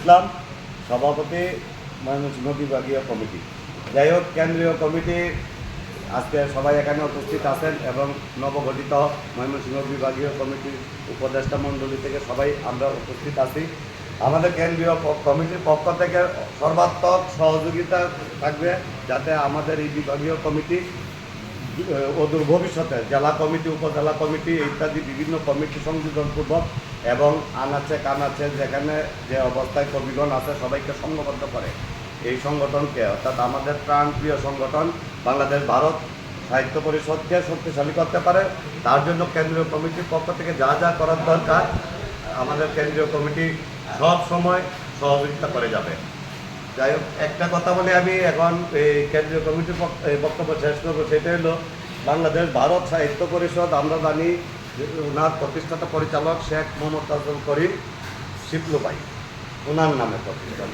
ইসলাম সভাপতি ময়মনসিংহ বিভাগীয় কমিটি। যাই হোক, কেন্দ্রীয় কমিটি, আজকে সবাই এখানে উপস্থিত আছেন এবং নবগঠিত ময়মনসিংহ বিভাগীয় কমিটির উপদেষ্টা মণ্ডলী থেকে সবাই আমরা উপস্থিত আছি। আমাদের কেন্দ্রীয় কমিটির পক্ষ থেকে সর্বাত্মক সহযোগিতা থাকবে যাতে আমাদের এই বিভাগীয় কমিটি অদূর ভবিষ্যতে জেলা কমিটি, উপজেলা কমিটি ইত্যাদি বিভিন্ন কমিটি সংযোজনপূর্বক এবং আনাচে কানাচে যেখানে যে অবস্থায় কবিগণ আছে, সবাইকে সংঘবদ্ধ করে। এই সংগঠনকে, অর্থাৎ আমাদের প্রাণপ্রিয় সংগঠন বাংলাদেশ ভারত সাহিত্য পরিষদকে শক্তিশালী করতে পারে। তার জন্য কেন্দ্রীয় কমিটির পক্ষ থেকে যা যা করার দরকার, আমাদের কেন্দ্রীয় কমিটি সব সময় সহযোগিতা করে যাবে। যাই হোক, একটা কথা বলে আমি, এখন এই কেন্দ্রীয় কমিটির বক্তব্য শেষ করব সেটা হলো বাংলাদেশ ভারত সাহিত্য পরিষদ, আমরা জানি ওনার প্রতিষ্ঠাতা পরিচালক শেখ মোহাম্মদ আজম করিম শিবলু ভাই ওনার নামে প্রতিষ্ঠান